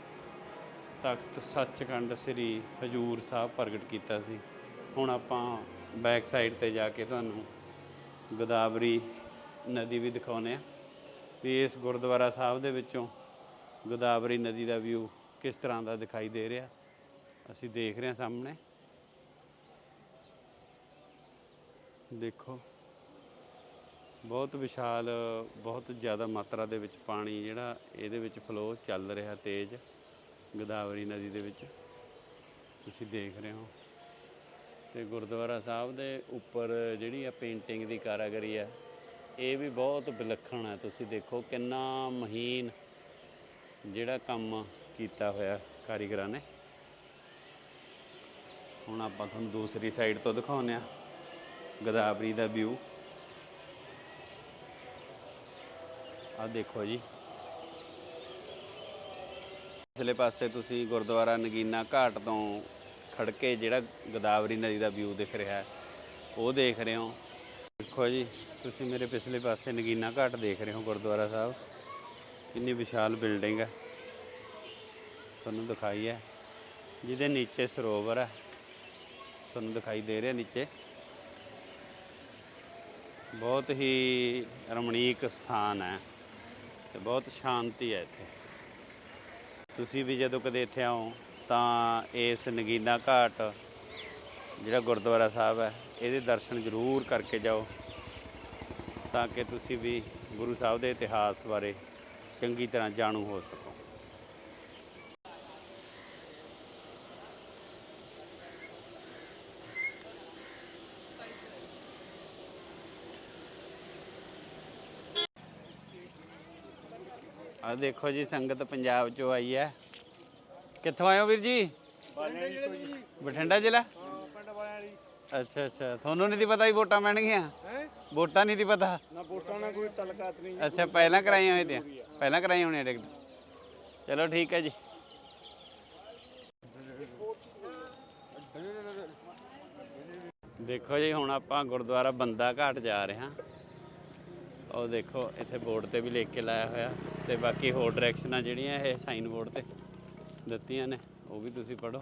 ਤਖਤ ਸੱਚਖੰਡ ਸ੍ਰੀ ਹਜੂਰ ਸਾਹਿਬ ਪ੍ਰਗਟ ਕੀਤਾ ਸੀ। ਹੁਣ ਆਪਾਂ ਬੈਕ ਸਾਈਡ ਤੇ ਜਾ ਕੇ ਤੁਹਾਨੂੰ ਗੋਦਾਵਰੀ ਨਦੀ ਵੀ ਦਿਖਾਉਨੇ ਆ। ਵੀ ਇਸ ਗੁਰਦੁਆਰਾ ਸਾਹਿਬ ਦੇ ਵਿੱਚੋਂ ਗੋਦਾਵਰੀ ਨਦੀ ਦਾ ਵਿਊ ਕਿਸ ਤਰ੍ਹਾਂ ਦਾ ਦਿਖਾਈ ਦੇ ਰਿਹਾ, ਅਸੀਂ ਦੇਖ ਰਹੇ ਹਾਂ ਸਾਹਮਣੇ। ਦੇਖੋ, ਬਹੁਤ ਵਿਸ਼ਾਲ, ਬਹੁਤ ਜ਼ਿਆਦਾ ਮਾਤਰਾ ਦੇ ਵਿੱਚ ਪਾਣੀ ਜਿਹੜਾ ਇਹਦੇ ਵਿੱਚ ਫਲੋ ਚੱਲ ਰਿਹਾ ਤੇਜ਼ ਗੋਦਾਵਰੀ ਨਦੀ ਦੇ ਵਿੱਚ। ਤੁਸੀਂ ਦੇਖ ਰਹੇ ਹੋ। ਤੇ ਗੁਰਦੁਆਰਾ ਸਾਹਿਬ ਦੇ ਉੱਪਰ ਜਿਹੜੀ ਆ ਪੇਂਟਿੰਗ ਦੀ ਕਾਰਾਗਰੀ ਆ, ਇਹ ਵੀ ਬਹੁਤ ਵਿਲੱਖਣ ਹੈ ਤੁਸੀਂ ਦੇਖੋ ਕਿੰਨਾ ਮਹੀਨ ਜਿਹੜਾ ਕੰਮ ਕੀਤਾ ਹੋਇਆ ਕਾਰੀਗਰਾਂ ਨੇ। ਹੁਣ ਆਪਾਂ ਤੁਹਾਨੂੰ ਦੂਸਰੀ ਸਾਈਡ ਤੋਂ ਦਿਖਾਉਂਦੇ ਆ, ਗੋਦਾਵਰੀ ਦਾ ਵਿਊ ਆ ਦੇਖੋ ਜੀ। ਪਿਛਲੇ ਪਾਸੇ ਤੁਸੀਂ ਗੁਰਦੁਆਰਾ ਨਗੀਨਾ ਘਾਟ ਤੋਂ ਖੜ ਕੇ ਜਿਹੜਾ ਗੋਦਾਵਰੀ ਨਦੀ ਦਾ ਵਿਊ ਦਿਖ ਰਿਹਾ ਹੈ, ਉਹ ਦੇਖ ਰਹੇ ਹੋ। ਦੇਖੋ ਜੀ, ਤੁਸੀਂ ਮੇਰੇ ਪਿਛਲੇ ਪਾਸੇ ਨਗੀਨਾ ਘਾਟ ਦੇਖ ਰਹੇ ਹੋ, ਗੁਰਦੁਆਰਾ ਸਾਹਿਬ। ਕਿੰਨੀ ਵਿਸ਼ਾਲ ਬਿਲਡਿੰਗ ਹੈ। ਤੁਹਾਨੂੰ ਦਿਖਾਈ ਹੈ। ਜਿਹਦੇ ਨੀਚੇ ਸਰੋਵਰ ਹੈ। ਤੁਹਾਨੂੰ ਦਿਖਾਈ ਦੇ ਰਿਹਾ ਨੀਚੇ। ਬਹੁਤ ਹੀ ਰਮਣੀਕ ਸਥਾਨ ਹੈ ਤੇ ਬਹੁਤ ਸ਼ਾਂਤੀ ਹੈ ਇੱਥੇ। ਤੁਸੀਂ ਵੀ ਜਦੋਂ ਕਦੇ ਇੱਥੇ ਆਓ ਤਾਂ ਇਸ ਨਗੀਨਾ ਘਾਟ, ਜਿਹੜਾ ਗੁਰਦੁਆਰਾ ਸਾਹਿਬ ਹੈ, ਇਹਦੇ ਦਰਸ਼ਨ ਜ਼ਰੂਰ ਕਰਕੇ ਜਾਓ, ਤਾਂ ਕਿ ਤੁਸੀਂ ਵੀ ਗੁਰੂ ਸਾਹਿਬ ਦੇ ਇਤਿਹਾਸ ਬਾਰੇ ਚੰਗੀ ਤਰ੍ਹਾਂ ਜਾਣੂ ਹੋ ਸਕੋ। ਆ ਦੇਖੋ ਜੀ, ਸੰਗਤ ਪੰਜਾਬ ਚੋਂ ਆਈ ਹੈ। ਕਿੱਥੋਂ ਆਏ ਹੋ ਵੀਰ ਜੀ? ਬਠਿੰਡਾ ਜ਼ਿਲ੍ਹਾ? ਅੱਛਾ ਅੱਛਾ। ਤੁਹਾਨੂੰ ਨਹੀਂ ਦੀ ਪਤਾ ਵੀ ਵੋਟਾਂ ਪੈਣਗੀਆਂ? ਹੈ? ਵੋਟਾਂ ਨਹੀਂ ਦੀ ਪਤਾ? ਨਾ ਵੋਟਾਂ ਨਾਲ ਕੋਈ ਤਲਕਾਤ ਨਹੀਂ। ਅੱਛਾ ਪਹਿਲਾਂ ਕਰਾਈਆਂ ਹੋਈਆਂ ਤੇ ਪਹਿਲਾਂ ਕਰਾਈਆਂ ਹੋਣੀਆਂ ਟਿਕਟ। ਚਲੋ ਠੀਕ ਹੈ ਜੀ। ਦੇਖੋ ਜੀ ਹੁਣ ਆਪਾਂ ਗੁਰਦੁਆਰਾ ਬੰਦਾ ਘਾਟ ਜਾ ਰਹੇ ਹਾਂ। ਉਹ ਦੇਖੋ ਇੱਥੇ ਬੋਰਡ ਤੇ ਵੀ ਲਿਖ ਕੇ ਲਾਇਆ ਹੋਇਆ ਤੇ ਬਾਕੀ ਹੋਰ ਡਾਇਰੈਕਸ਼ਨਾਂ ਜਿਹੜੀਆਂ ਇਹ ਸਾਈਨ ਬੋਰਡ ਤੇ। ਦਿੱਤੀਆਂ ਨੇ, ਉਹ ਵੀ ਤੁਸੀਂ ਪੜੋ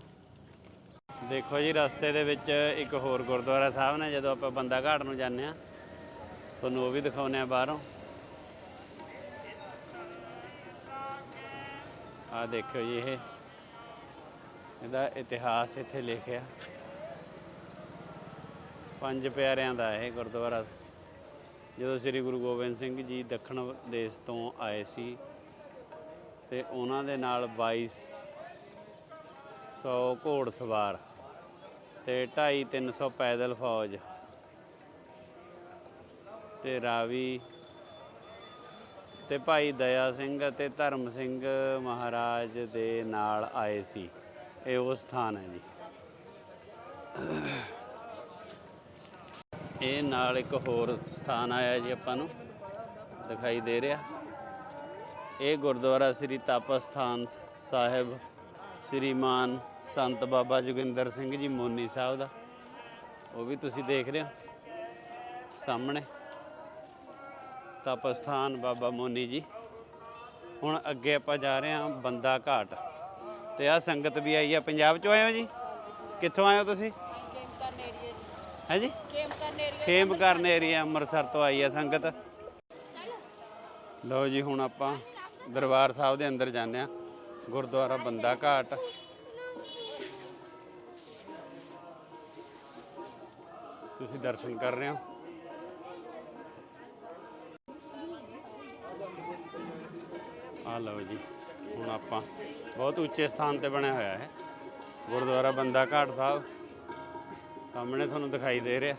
ਦੇਖੋ ਜੀ, ਰਸਤੇ ਦੇ ਵਿੱਚ ਇੱਕ ਹੋਰ ਗੁਰਦੁਆਰਾ ਸਾਹਿਬ ਨੇ, ਜਦੋਂ ਆਪਾਂ ਬੰਦਾ ਘਾਟ ਨੂੰ ਜਾਂਦੇ ਆ ਤੁਹਾਨੂੰ ਉਹ ਵੀ ਦਿਖਾਉਂਦੇ ਆ ਬਾਹਰੋਂ। ਆ ਦੇਖਿਓ ਜੀ ਇਹ। ਇਹਦਾ ਇਤਿਹਾਸ ਇੱਥੇ ਲਿਖਿਆ। ਪੰਜ ਪਿਆਰਿਆਂ ਦਾ ਇਹ ਗੁਰਦੁਆਰਾ। ਜਦੋਂ ਸ੍ਰੀ ਗੁਰੂ ਗੋਬਿੰਦ ਸਿੰਘ ਜੀ ਦੱਖਣ ਦੇਸ਼ ਤੋਂ ਆਏ ਸੀ, ਤੇ ਉਹਨਾਂ ਦੇ ਨਾਲ 2200 ਘੋੜ ਸਵਾਰ ਤੇ 2.5 300 ਪੈਦਲ ਫੌਜ ਤੇ ਰਾਵੀ ਤੇ ਭਾਈ ਦਇਆ ਸਿੰਘ ਅਤੇ ਧਰਮ ਸਿੰਘ ਮਹਾਰਾਜ ਦੇ ਨਾਲ ਆਏ ਸੀ। ਇਹ ਉਹ ਸਥਾਨ ਹੈ ਜੀ। ਇਹ ਨਾਲ ਇੱਕ ਹੋਰ ਸਥਾਨ ਆਇਆ ਜੀ ਆਪਾਂ ਨੂੰ। ਦਿਖਾਈ ਦੇ ਰਿਹਾ। ਇਹ ਗੁਰਦੁਆਰਾ ਸ੍ਰੀ ਤਪ ਸਥਾਨ ਸਾਹਿਬ ਸ੍ਰੀਮਾਨ ਸੰਤ ਬਾਬਾ ਜੋਗਿੰਦਰ ਸਿੰਘ ਜੀ ਮੋਨੀ ਸਾਹਿਬ ਦਾ। ਉਹ ਵੀ ਤੁਸੀਂ ਦੇਖ ਰਹੇ ਹੋ। ਸਾਹਮਣੇ ਤਪ ਸਥਾਨ ਬਾਬਾ ਮੋਨੀ ਜੀ। ਹੁਣ ਅੱਗੇ ਆਪਾਂ ਜਾ ਰਹੇ ਹਾਂ ਬੰਦਾ ਘਾਟ। ਤੇ ਆ ਸੰਗਤ ਵੀ ਆਈ ਆ। ਪੰਜਾਬ ਚੋਂ ਆਏ ਹੋ ਜੀ? ਕਿੱਥੋਂ ਆਏ ਹੋ ਤੁਸੀਂ? ਕੇਮ ਹੈ ਜੀ? ਖੇਮ ਕਰਨ ਏਰੀਆ ਅੰਮ੍ਰਿਤਸਰ ਤੋਂ ਆਈ ਆ ਸੰਗਤ। ਲਓ ਜੀ, ਹੁਣ ਆਪਾਂ ਦਰਬਾਰ ਸਾਹਿਬ ਦੇ ਅੰਦਰ ਜਾਂਦੇ ਆ ਗੁਰਦੁਆਰਾ ਬੰਦਾ ਘਾਟ। ਤੁਸੀਂ ਦਰਸ਼ਨ ਕਰ ਰਹੇ ਹੋ। ਆ ਲਓ ਜੀ, ਹੁਣ ਆਪਾਂ ਬਹੁਤ ਉੱਚੇ ਸਥਾਨ ਤੇ ਬਣਿਆ ਹੋਇਆ ਹੈ। ਗੁਰਦੁਆਰਾ ਬੰਦਾ ਘਾਟ ਸਾਹਿਬ। ਸਾਹਮਣੇ ਤੁਹਾਨੂੰ ਦਿਖਾਈ ਦੇ ਰਿਹਾ।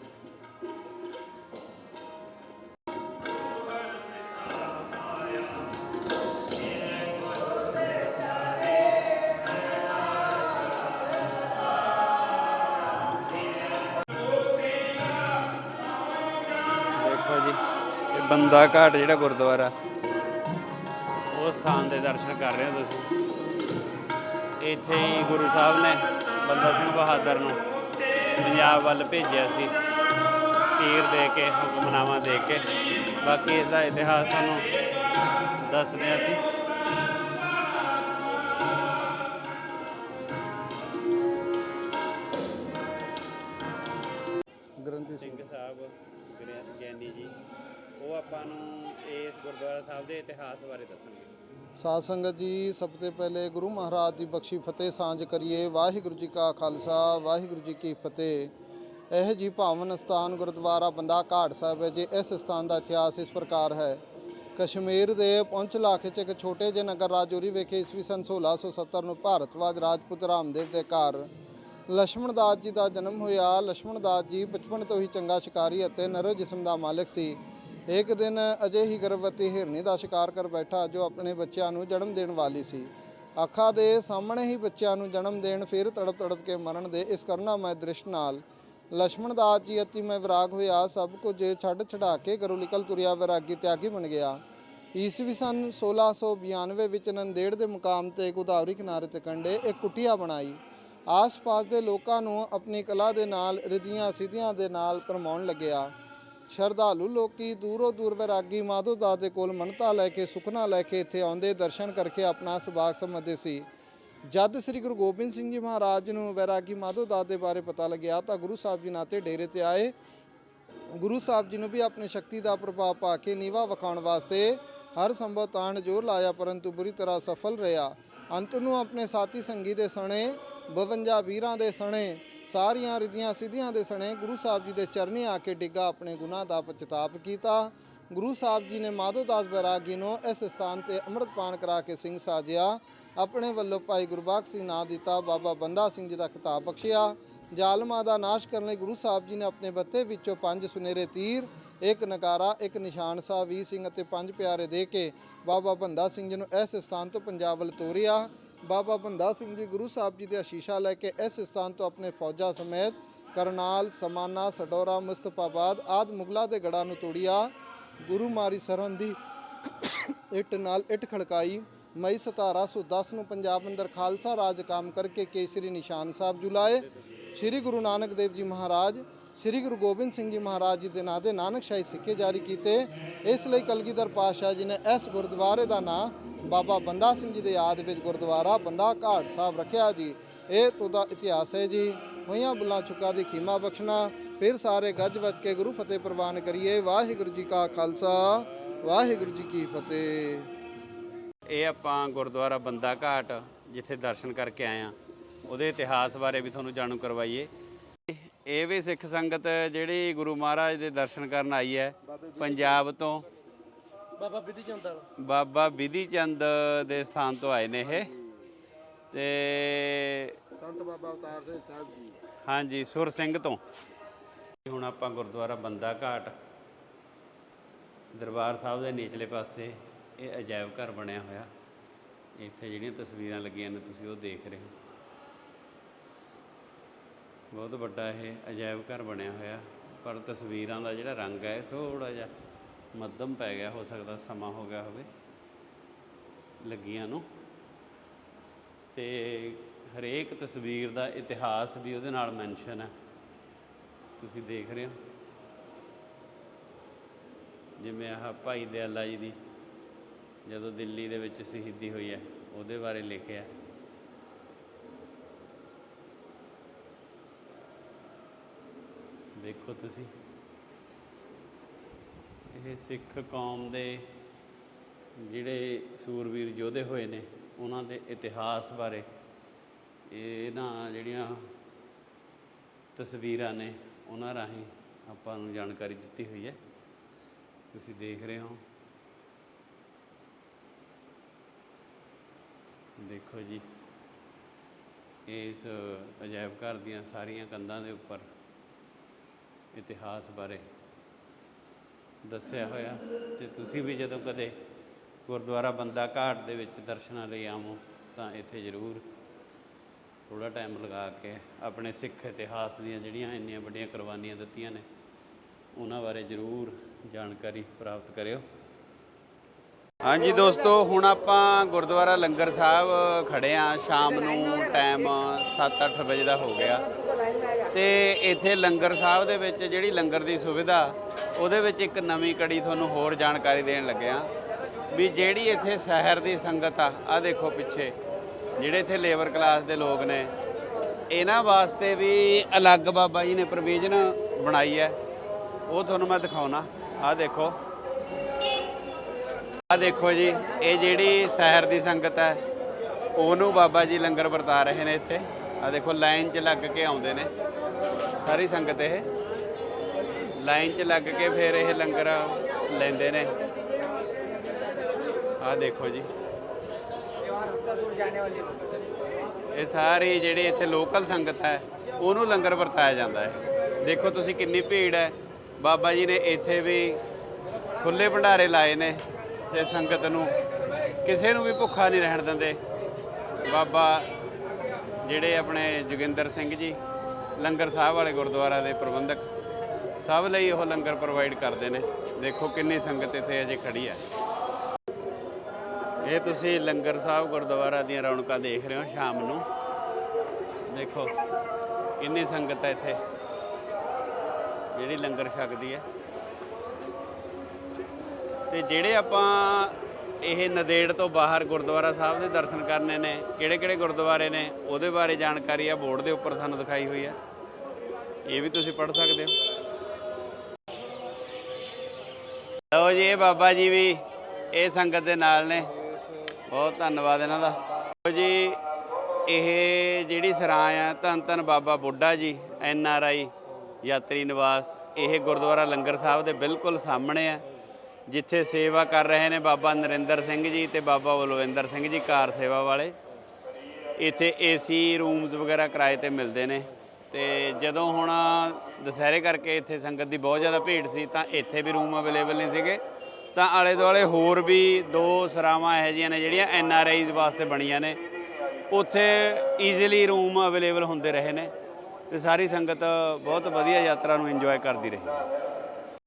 ਬੰਦਾ ਘਾਟ ਜਿਹੜਾ ਗੁਰਦੁਆਰਾ। ਉਸ ਸਥਾਨ ਦੇ ਦਰਸ਼ਨ ਕਰ ਰਹੇ ਹੋ ਤੁਸੀਂ। ਇੱਥੇ ਹੀ ਗੁਰੂ ਸਾਹਿਬ ਨੇ ਬੰਦਾ ਸਿੰਘ ਬਹਾਦਰ ਨੂੰ ਪੰਜਾਬ ਵੱਲ ਭੇਜਿਆ ਸੀ। ਤੀਰ ਦੇ ਕੇ, ਹੁਕਮਨਾਮਾ ਦੇ ਕੇ। ਬਾਕੀ ਇਸ ਦਾ ਇਤਿਹਾਸ ਤੁਹਾਨੂੰ ਦੱਸਦੇ ਹਾਂ ਅਸੀਂ ਇਸ ਸਾਧ ਸੰਗਤ ਜੀ, ਸਭ ਤੋਂ ਪਹਿਲੇ ਗੁਰੂ ਮਹਾਰਾਜ ਦੀ ਬਖਸ਼ੀ ਫਤਿਹ ਸਾਂਝ ਕਰੀਏ। ਵਾਹਿਗੁਰੂ ਜੀ ਕਾ ਖਾਲਸਾ, ਵਾਹਿਗੁਰੂ ਜੀ ਕੀ ਫਤਿਹ। ਇਹ ਜੀ ਭਾਵਨ ਸਥਾਨ ਗੁਰਦੁਆਰਾ ਬੰਦਾ ਘਾਟ ਸਾਹਿਬ ਹੈ, ਜੀ ਇਸ ਸਥਾਨ ਦਾ ਇਤਿਹਾਸ ਇਸ ਪ੍ਰਕਾਰ ਹੈ। ਕਸ਼ਮੀਰ ਦੇ ਪੌਂਚਲਾ 'ਚ ਇੱਕ ਛੋਟੇ ਜਿਹੇ ਨਗਰ ਰਾਜੌਰੀ ਵਿਖੇ ਈਸਵੀ ਸਨ 1670 ਨੂੰ ਭਾਰਤਵਾਜ ਰਾਜਪੂਤ ਰਾਮਦੇਵ ਦੇ ਘਰ ਲక్ష్మణ ਦਾਸ ਜੀ ਦਾ ਜਨਮ ਹੋਇਆ। ਲక్ష్మణ ਦਾਸ ਜੀ ਬਚਪਨ ਤੋਂ ਹੀ ਚੰਗਾ ਸ਼ਿਕਾਰੀ ਅਤੇ ਨਰੋ ਜਿਸਮ ਦਾ ਮਾਲਕ ਸੀ। ਇੱਕ ਦਿਨ ਅਜੇ ਹੀ ਗਰਭਵਤੀ ਹਿਰਨੀ ਦਾ ਸ਼ਿਕਾਰ ਕਰ ਬੈਠਾ ਜੋ ਆਪਣੇ ਬੱਚਿਆਂ ਨੂੰ ਜਨਮ ਦੇਣ ਵਾਲੀ ਸੀ। ਅੱਖਾਂ ਦੇ ਸਾਹਮਣੇ ਹੀ ਬੱਚਿਆਂ ਨੂੰ ਜਨਮ ਦੇਣ ਫਿਰ ਤੜਪ ਤੜਪ ਕੇ ਮਰਨ ਦੇ ਇਸ ਕਰਨਾ ਮੈਂ ਦ੍ਰਿਸ਼ ਨਾਲ। ਲక్ష్మణ ਦਾਸ ਜੀ ਅਤੀ ਮੈਂ ਵਿਰਾਗ ਹੋਇਆ, ਸਭ ਕੁਝ ਛੱਡ ਛਡਾ ਕੇ ਘਰੋਂ ਨਿਕਲ ਤੁਰਿਆ ਵਿਰਾਗੀ ਤਿਆਗੀ ਬਣ ਗਿਆ। ਈਸਵੀ ਸਨ 1692 ਵਿੱਚ ਨੰਦੇੜ ਦੇ ਮੁਕਾਮ ਤੇ ਗੋਦਾਵਰੀ ਕਿਨਾਰੇ ਤੇ ਕੰਡੇ ਇੱਕ ਕੁਟਿਆ ਬਣਾਈ। ਆਸ-ਪਾਸ ਦੇ ਲੋਕਾਂ ਨੂੰ ਆਪਣੀ ਕਲਾ ਦੇ ਨਾਲ ਰਿਧੀਆਂ ਸਿੱਧੀਆਂ ਦੇ ਨਾਲ ਪਰਮਾਉਣ ਲੱਗਿਆ। ਸ਼ਰਧਾਲੂ ਲੋਕੀ ਦੂਰੋਂ ਦੂਰ ਵੈਰਾਗੀ ਮਾਧੋ ਦਾਸ ਦੇ ਕੋਲ ਮੰਨਤਾ ਲੈ ਕੇ, ਸੁਖਨਾ ਲੈ ਕੇ ਇੱਥੇ ਆਉਂਦੇ ਦਰਸ਼ਨ ਕਰਕੇ ਆਪਣਾ ਸੁਭਾਗ ਸਮਝਦੇ ਸੀ। ਜਦ ਸ੍ਰੀ ਗੁਰੂ ਗੋਬਿੰਦ ਸਿੰਘ ਜੀ ਮਹਾਰਾਜ ਨੂੰ ਵੈਰਾਗੀ ਮਾਧੋ ਦਾਸ ਦੇ ਬਾਰੇ ਪਤਾ ਲੱਗਿਆ ਤਾਂ ਗੁਰੂ ਸਾਹਿਬ ਜੀ ਨਾਤੇ ਡੇਰੇ ਤੇ ਆਏ। ਗੁਰੂ ਸਾਹਿਬ ਜੀ ਨੂੰ ਵੀ ਆਪਣੀ ਸ਼ਕਤੀ ਦਾ ਪ੍ਰਭਾਵ ਪਾ ਕੇ ਨੀਵਾ ਵਿਖਾਉਣ ਵਾਸਤੇ ਹਰ ਸੰਭਵ ਤਾਣ ਜੋਰ ਲਾਇਆ, ਪਰੰਤੂ ਬੁਰੀ ਤਰ੍ਹਾਂ ਸਫਲ ਰਿਹਾ। ਅੰਤ ਨੂੰ ਆਪਣੇ ਸਾਥੀ ਸੰਗੀ ਦੇ ਸਣੇ 52 ਵੀਰਾਂ ਦੇ ਸਣੇ ਸਾਰੀਆਂ ਰਿਧੀਆਂ ਸਿੱਧੀਆਂ ਦੇ ਸਣੇ ਗੁਰੂ ਸਾਹਿਬ ਜੀ ਦੇ ਚਰਨੀ ਆ ਕੇ ਡਿੱਗਾ ਆਪਣੇ ਗੁਨਾਹ ਦਾ ਪਛਤਾਪ ਕੀਤਾ। ਗੁਰੂ ਸਾਹਿਬ ਜੀ ਨੇ ਮਾਧੋ ਦਾਸ ਬੈਰਾਗੀ ਨੂੰ ਇਸ ਸਥਾਨ ਤੇ ਅੰਮ੍ਰਿਤਪਾਨ ਕਰਾ ਕੇ ਸਿੰਘ ਸਾਜਿਆ। ਆਪਣੇ ਵੱਲੋਂ ਭਾਈ ਗੁਰਬਾਖ ਸਿੰਘ ਨਾਂ ਦਿੱਤਾ, ਬਾਬਾ ਬੰਦਾ ਸਿੰਘ ਜੀ ਦਾ ਖਿਤਾਬ ਬਖਸ਼ਿਆ। ਜ਼ਾਲਮਾਂ ਦਾ ਨਾਸ਼ ਕਰਨ ਲਈ ਗੁਰੂ ਸਾਹਿਬ ਜੀ ਨੇ ਆਪਣੇ ਬੱਤੇ ਵਿੱਚੋਂ ਪੰਜ ਸੁਨਹਿਰੇ ਤੀਰ, ਇੱਕ ਨਗਾਰਾ ਇੱਕ ਨਿਸ਼ਾਨ ਸਾਹਿਬ ਵੀਰ ਸਿੰਘ ਅਤੇ ਪੰਜ ਪਿਆਰੇ ਦੇ ਕੇ ਬਾਬਾ ਬੰਦਾ ਸਿੰਘ ਜੀ ਨੂੰ ਇਸ ਸਥਾਨ ਤੋਂ ਪੰਜਾਬ ਵੱਲ ਤੋਰਿਆ। ਬਾਬਾ ਬੰਦਾ ਸਿੰਘ ਜੀ ਗੁਰੂ ਸਾਹਿਬ ਜੀ ਦੇ ਆਸ਼ੀਸ਼ਾ ਲੈ ਕੇ ਇਸ ਸਥਾਨ ਤੋਂ ਆਪਣੇ ਫੌਜਾਂ ਸਮੇਤ ਕਰਨਾਲ, ਸਮਾਨਾ, ਸਡੋਰਾ ਮੁਸਤਫਾਬਾਦ ਆਦ ਮੁਗਲਾਂ ਦੇ ਗੜਾਂ ਨੂੰ ਤੋੜਿਆ। ਗੁਰੂ ਮਾਰੀ ਸਰਨ ਦੀ ਇੱਟ ਨਾਲ ਇੱਟ ਖੜਕਾਈ। ਮਈ 1710 ਨੂੰ ਪੰਜਾਬ ਅੰਦਰ ਖਾਲਸਾ ਰਾਜ ਕਾਮ ਕਰਕੇ ਕੇਸਰੀ ਨਿਸ਼ਾਨ ਸਾਹਿਬ ਜੁਲਾਏ। ਸ੍ਰੀ ਗੁਰੂ ਨਾਨਕ ਦੇਵ ਜੀ ਮਹਾਰਾਜ ਸ੍ਰੀ ਗੁਰੂ ਗੋਬਿੰਦ ਸਿੰਘ ਜੀ ਮਹਾਰਾਜ ਜੀ ਦੇ ਨਾਂ ਦੇ ਨਾਨਕਸ਼ਾਹੀ ਸਿੱਕੇ ਜਾਰੀ ਕੀਤੇ। ਇਸ ਲਈ ਕਲਗੀਧਰ ਪਾਤਸ਼ਾਹ ਜੀ ਨੇ ਇਸ ਗੁਰਦੁਆਰੇ ਦਾ ਨਾਂ ਬਾਬਾ ਬੰਦਾ ਸਿੰਘ ਜੀ ਦੇ ਯਾਦ ਵਿੱਚ ਗੁਰਦੁਆਰਾ ਬੰਦਾ ਘਾਟ ਸਾਹਿਬ ਰੱਖਿਆ ਜੀ। ਇਹ ਉਹਦਾ ਇਤਿਹਾਸ ਹੈ ਜੀ। ਹੋਈਆਂ ਬੁੱਲਾਂ ਚੁੱਕਾ ਦੀ ਖੀਮਾ ਬਖਸ਼ਣਾ, ਫਿਰ ਸਾਰੇ ਗੱਜ ਵੱਜ ਕੇ ਗੁਰੂ ਫਤਿਹ ਪ੍ਰਵਾਨ ਕਰੀਏ। ਵਾਹਿਗੁਰੂ ਜੀ ਕਾ ਖਾਲਸਾ, ਵਾਹਿਗੁਰੂ ਜੀ ਕੀ ਫਤਿਹ। ਇਹ ਆਪਾਂ ਗੁਰਦੁਆਰਾ ਬੰਦਾ ਘਾਟ ਜਿੱਥੇ ਦਰਸ਼ਨ ਕਰਕੇ ਆਏ ਆ ਉਹਦੇ ਇਤਿਹਾਸ ਬਾਰੇ ਵੀ ਤੁਹਾਨੂੰ ਜਾਣੂ ਕਰਵਾਈਏ। ਇਹ ਵੀ ਸਿੱਖ ਸੰਗਤ ਜਿਹੜੀ ਗੁਰੂ ਮਹਾਰਾਜ ਦੇ ਦਰਸ਼ਨ ਕਰਨ ਆਈ ਹੈ ਪੰਜਾਬ ਤੋਂ। ਬਾਬਾ ਬਿਧੀ ਚੰਦਲ ਬਾਬਾ ਬਿਧੀ ਚੰਦ ਦੇ ਸਥਾਨ ਤੋਂ ਆਏ ਨੇ ਇਹ। ਤੇ ਸੰਤ ਬਾਬਾ ਅਵਤਾਰ ਸਿੰਘ ਸਾਹਿਬ ਜੀ। ਹਾਂਜੀ ਸੁਰ ਸਿੰਘ ਤੋਂ। ਹੁਣ ਆਪਾਂ ਗੁਰਦੁਆਰਾ ਬੰਦਾ ਘਾਟ। ਦਰਬਾਰ ਸਾਹਿਬ ਦੇ ਨੀਚਲੇ ਪਾਸੇ ਇਹ ਅਜਾਇਬ ਘਰ ਬਣਿਆ ਹੋਇਆ। ਇੱਥੇ ਜਿਹੜੀਆਂ ਤਸਵੀਰਾਂ ਲੱਗੀਆਂ ਨੇ ਤੁਸੀਂ ਉਹ ਦੇਖ ਰਹੇ ਹੋ। ਬਹੁਤ ਵੱਡਾ ਇਹ ਅਜਾਇਬ ਘਰ ਬਣਿਆ ਹੋਇਆ। ਪਰ ਤਸਵੀਰਾਂ ਦਾ ਜਿਹੜਾ ਰੰਗ ਹੈ ਥੋੜਾ ਜਿਹਾ ਮੱਧਮ ਪੈ ਗਿਆ, ਹੋ ਸਕਦਾ ਸਮਾਂ ਹੋ ਗਿਆ ਹੋਵੇ, ਲੱਗੀਆਂ ਨੂੰ। ਤੇ ਹਰੇਕ ਤਸਵੀਰ ਦਾ ਇਤਿਹਾਸ ਵੀ ਉਹਦੇ ਨਾਲ ਮੈਂਸ਼ਨ ਹੈ। ਤੁਸੀਂ ਦੇਖ ਰਹੇ ਹੋ। ਜਿਵੇਂ ਆਹ ਭਾਈ ਦਿਆਲਾ ਜੀ ਦੀ, ਜਦੋਂ ਦਿੱਲੀ ਦੇ ਵਿੱਚ ਸ਼ਹੀਦੀ ਹੋਈ ਹੈ, ਉਹਦੇ ਬਾਰੇ ਲਿਖਿਆ ਦੇਖੋ ਤੁਸੀਂ। ਇਹ ਸਿੱਖ ਕੌਮ ਦੇ ਜਿਹੜੇ ਸੂਰਵੀਰ ਯੋਧੇ ਹੋਏ ਨੇ, ਉਹਨਾਂ ਦੇ ਇਤਿਹਾਸ ਬਾਰੇ ਇਹਨਾਂ ਜਿਹੜੀਆਂ ਤਸਵੀਰਾਂ ਨੇ, ਉਹਨਾਂ ਰਾਹੀਂ ਆਪਾਂ ਨੂੰ ਜਾਣਕਾਰੀ ਦਿੱਤੀ ਹੋਈ ਹੈ। ਤੁਸੀਂ ਦੇਖ ਰਹੇ ਹੋ। ਦੇਖੋ ਜੀ, ਇਸ ਅਜਾਇਬ ਘਰ ਦੀਆਂ ਸਾਰੀਆਂ ਕੰਧਾਂ ਦੇ ਉੱਪਰ ਇਤਿਹਾਸ ਬਾਰੇ ਦੱਸਿਆ ਹੋਇਆ ਤੇ ਤੁਸੀਂ ਵੀ ਜਦੋਂ ਕਦੇ ਗੁਰਦੁਆਰਾ ਬੰਦਾ ਘਾਟ ਦੇ ਵਿੱਚ ਦਰਸ਼ਨਾਂ ਲਈ ਆਵੋ ਤਾਂ ਇੱਥੇ ਜ਼ਰੂਰ ਥੋੜਾ ਟਾਈਮ ਲਗਾ ਕੇ ਆਪਣੇ ਸਿੱਖ ਇਤਿਹਾਸ ਦੀਆਂ ਜਿਹੜੀਆਂ ਇੰਨੀਆਂ ਵੱਡੀਆਂ ਕੁਰਬਾਨੀਆਂ ਦਿੱਤੀਆਂ ਨੇ, ਉਹਨਾਂ ਬਾਰੇ ਜ਼ਰੂਰ ਜਾਣਕਾਰੀ ਪ੍ਰਾਪਤ ਕਰਿਓ। ਹਾਂਜੀ ਦੋਸਤੋ, ਹੁਣ ਆਪਾਂ ਗੁਰਦੁਆਰਾ ਲੰਗਰ ਸਾਹਿਬ ਖੜੇ ਆ ਸ਼ਾਮ ਨੂੰ ਟਾਈਮ 7-8 ਵਜੇ ਦਾ ਹੋ ਗਿਆ। ਤੇ ਇੱਥੇ ਲੰਗਰ ਸਾਹਿਬ ਦੇ ਵਿੱਚ ਜਿਹੜੀ ਲੰਗਰ ਦੀ ਸੁਵਿਧਾ, ਉਹਦੇ ਵਿੱਚ ਇੱਕ ਨਵੀਂ ਕੜੀ ਤੁਹਾਨੂੰ ਹੋਰ ਜਾਣਕਾਰੀ ਦੇਣ ਲੱਗਿਆ ਵੀ ਜਿਹੜੀ ਇੱਥੇ ਸ਼ਹਿਰ ਦੀ ਸੰਗਤ ਆ ਆ ਦੇਖੋ ਪਿੱਛੇ, ਜਿਹੜੇ ਇੱਥੇ ਲੇਬਰ ਕਲਾਸ ਦੇ ਲੋਕ ਨੇ, ਇਹਨਾਂ ਵਾਸਤੇ ਵੀ ਅਲੱਗ ਬਾਬਾ ਜੀ ਨੇ ਪ੍ਰੋਵੀਜ਼ਨ ਬਣਾਈ ਹੈ। ਉਹ ਤੁਹਾਨੂੰ ਮੈਂ ਦਿਖਾਉਣਾ। ਆ ਦੇਖੋ। ਆ ਦੇਖੋ ਜੀ, ਇਹ ਜਿਹੜੀ ਸ਼ਹਿਰ ਦੀ ਸੰਗਤ ਹੈ, ਉਹਨੂੰ ਬਾਬਾ ਜੀ ਲੰਗਰ ਵਰਤਾ ਰਹੇ ਨੇ ਇੱਥੇ। ਆ ਦੇਖੋ, ਲਾਈਨ 'ਚ ਲੱਗ ਕੇ ਆਉਂਦੇ ਨੇ। ਸਾਰੀ ਸੰਗਤ ਇਹ ਲਾਈਨ 'ਚ ਲੱਗ ਕੇ ਫਿਰ ਇਹ ਲੰਗਰ ਲੈਂਦੇ ਨੇ। ਆਹ ਦੇਖੋ ਜੀ। ਇਹ ਸਾਰੀ ਜਿਹੜੀ ਇੱਥੇ ਲੋਕਲ ਸੰਗਤ ਹੈ, ਉਹਨੂੰ ਲੰਗਰ ਵਰਤਾਇਆ ਜਾਂਦਾ ਹੈ। ਦੇਖੋ ਤੁਸੀਂ ਕਿੰਨੀ ਭੀੜ ਹੈ। ਬਾਬਾ ਜੀ ਨੇ ਇੱਥੇ ਵੀ ਖੁੱਲੇ ਭੰਡਾਰੇ ਲਾਏ ਨੇ ਤੇ ਸੰਗਤ ਨੂੰ। ਕਿਸੇ ਨੂੰ ਵੀ ਭੁੱਖਾ ਨਹੀਂ ਰਹਿਣ ਦਿੰਦੇ। ਬਾਬਾ ਜਿਹੜੇ ਆਪਣੇ ਜੋਗਿੰਦਰ ਸਿੰਘ ਜੀ ਲੰਗਰ ਸਾਹਿਬ ਵਾਲੇ ਗੁਰਦੁਆਰਾ ਦੇ ਪ੍ਰਬੰਧਕ ਸਭ ਲਈ ਉਹ ਲੰਗਰ ਪ੍ਰੋਵਾਈਡ ਕਰਦੇ ਨੇ। ਦੇਖੋ ਕਿੰਨੀ ਸੰਗਤ ਇੱਥੇ ਅਜੇ ਖੜੀ ਹੈ। ਇਹ ਤੁਸੀਂ ਲੰਗਰ ਸਾਹਿਬ ਗੁਰਦੁਆਰਾ ਦੀਆਂ ਰੌਣਕਾਂ ਦੇਖ ਰਹੇ ਹੋ ਸ਼ਾਮ ਨੂੰ। ਦੇਖੋ ਕਿੰਨੀ ਸੰਗਤ ਹੈ ਇੱਥੇ। ਜਿਹੜੀ ਲੰਗਰ ਛਕਦੀ ਹੈ। ਤੇ ਜਿਹੜੇ ਆਪਾਂ ਇਹ ਨਦੇੜ ਤੋਂ ਬਾਹਰ ਗੁਰਦੁਆਰਾ ਸਾਹਿਬ ਦੇ ਦਰਸ਼ਨ ਕਰਨੇ ਨੇ। ਕਿਹੜੇ ਕਿਹੜੇ ਗੁਰਦੁਆਰੇ ਨੇ? ਉਹਦੇ ਬਾਰੇ ਜਾਣਕਾਰੀ ਆ, ਬੋਰਡ ਦੇ ਉੱਪਰ ਸਾਨੂੰ ਦਿਖਾਈ ਹੋਈ ਆ। ਇਹ ਵੀ ਤੁਸੀਂ ਪੜ੍ਹ ਸਕਦੇ ਹੋ। ਲਓ ਜੀ, ਇਹ ਬਾਬਾ ਜੀ ਵੀ ਇਹ ਸੰਗਤ ਦੇ ਨਾਲ ਨੇ। ਬਹੁਤ ਧੰਨਵਾਦ ਇਹਨਾਂ ਦਾ। ਲਓ ਜੀ, ਇਹ ਜਿਹੜੀ ਸਰਾਂ ਆ, ਧੰਨ ਧੰਨ ਬਾਬਾ ਬੁੱਢਾ ਜੀ, ਐਨ ਆਰ ਆਈ ਯਾਤਰੀ ਨਿਵਾਸ। ਇਹ ਗੁਰਦੁਆਰਾ ਲੰਗਰ ਸਾਹਿਬ ਦੇ ਬਿਲਕੁਲ ਸਾਹਮਣੇ ਆ। ਜਿੱਥੇ ਸੇਵਾ ਕਰ ਰਹੇ ਨੇ ਬਾਬਾ ਨਰਿੰਦਰ ਸਿੰਘ ਜੀ ਤੇ ਬਾਬਾ ਬਲਵਿੰਦਰ ਸਿੰਘ ਜੀ ਕਾਰ ਸੇਵਾ ਵਾਲੇ। ਇੱਥੇ ਏਸੀ ਰੂਮਸ ਵਗੈਰਾ ਕਿਰਾਏ ਤੇ ਮਿਲਦੇ ਨੇ। ਤੇ ਜਦੋਂ ਹੁਣ ਦੁਸਹਿਰੇ ਕਰਕੇ ਇੱਥੇ ਸੰਗਤ ਦੀ ਬਹੁਤ ਜ਼ਿਆਦਾ ਭੀੜ ਸੀ, ਤਾਂ ਇੱਥੇ ਵੀ ਰੂਮ ਅਵੇਲੇਬਲ ਨਹੀਂ ਸੀਗੇ। ਤਾਂ ਆਲੇ ਦੁਆਲੇ ਹੋਰ ਵੀ ਦੋ ਸਰਾਵਾਂ ਇਹੋ ਜਿਹੀਆਂ ਨੇ ਜਿਹੜੀਆਂ ਐਨ ਆਰ ਆਈਜ਼ ਵਾਸਤੇ ਬਣੀਆਂ ਨੇ। ਉੱਥੇ ਈਜ਼ੀਲੀ ਰੂਮ ਅਵੇਲੇਬਲ ਹੁੰਦੇ ਰਹੇ ਨੇ। ਤੇ ਸਾਰੀ ਸੰਗਤ ਬਹੁਤ ਵਧੀਆ ਯਾਤਰਾ ਨੂੰ ਇੰਜੋਏ ਕਰਦੀ ਰਹੀ।